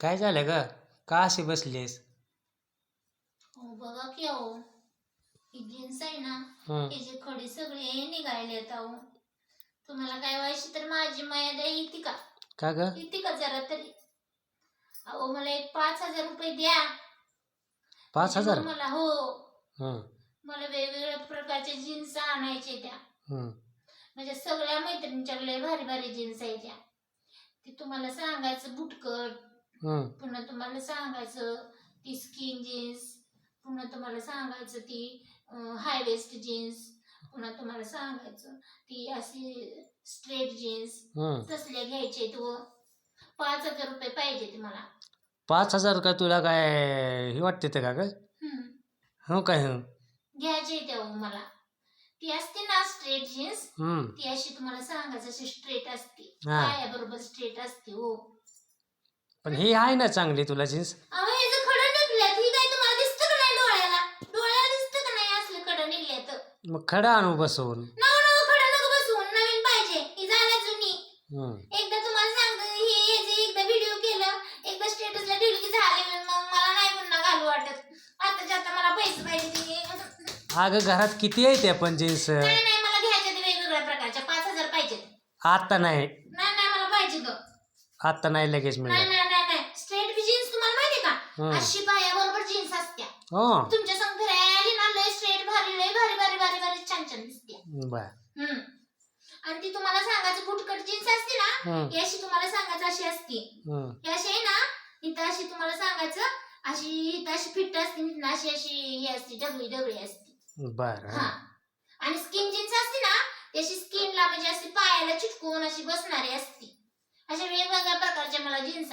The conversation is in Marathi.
काय झालं ग? का अशी बसलीस? हो बघा की अहो ही जीन्स आहे ना हं. खडे सगळे निघालेत अहो. तुम्हाला काय व्हायची तर माझी मर्यादा येते का? का ग? येते का जरा तरी? अहो मला एक पाच हजार रुपये द्या. पाच हजार मग मला हो. हं, मला वेगवेगळ्या प्रकारच्या जीन्स आणायचे त्या हं. म्हणजे सगळ्या मैत्रिणींच्या लय भारी भारी जीन्स आहे त्या. ते तुम्हाला सांगायचं बुटकट हं. पुन्हा तुम्हाला सांगायचं ती स्किन जीन्स पुन्हा तुम्हाला सांगायचं ती हाय वेस्ट जीन्स पुन्हा तुम्हाला सांगायचं ती अशी स्ट्रेट जीन्स. तसल्या घ्यायचे तो पाच हजार रुपये पाहिजे मला पाच हजार का तुला काय हे वाटते ते का ग हम्म. हो काय घ्यायचे त्या मला ती असते ना स्ट्रेट जीन्स. ती अशी तुम्हाला सांगायचं अशी स्ट्रेट असते. बरोबर स्ट्रेट असते हो पण ही आहे ना चांगली तुला जीन्स? अहो हे जे खडं निघल्यात ही काय तुम्हाला दिसतं का नाही डोळ्याला? डोळ्याला दिसतं का नाही असले खडं निघल्यात मग खडा आणू बसवून. नव नव खडं नको बसवून नवीन पाहिजे. ही जुनी. हं. एकदा तुम्हाला सांगतो हे हे जे एकदा व्हिडिओ केलं एकदा स्टेटसला ठेवलं की झाले मग मला नाही पुन्हा घालू वाटत. आताच्या आता मला पैसे पाहिजे अगं घरात किती आहे त्या पण जीन्स? नाही नाही मला घ्यायचे ते वेगवेगळ्या प्रकारच्या. पाच हजार पाहिजेत. आता नाही. नाही नाही मला पाहिजे ग. आता नाही लगेच मिळणार. नाही नाही नाही स्ट्रेट जीन्स तुम्हाला अशी पायाबरोबर जीन्स असत्या. हो. तुमच्या संग फिरायला आली ना लय स्ट्रेट भारी लय भारी भारी भारी भारी छान छान दिसते बर. हम्म. आणि ती तुम्हाला सांगायचं बुटकट जीन्स असते ना हं. ही अशी तुम्हाला सांगायचं अशी असते. हं. ही अशी आहे ना इथं अशी तुम्हाला सांगायचं अशी इथं अशी फिट असते इथनं अशी अशी ही असते डबळी डबळी असते. बर हा. आणि स्किन जीन्स असते ना ती अशी स्किनला म्हणजे अशी पायाला चिटकून अशी बसणारी असते. अशा वेगवेगळ्या प्रकारच्या मला जीन्स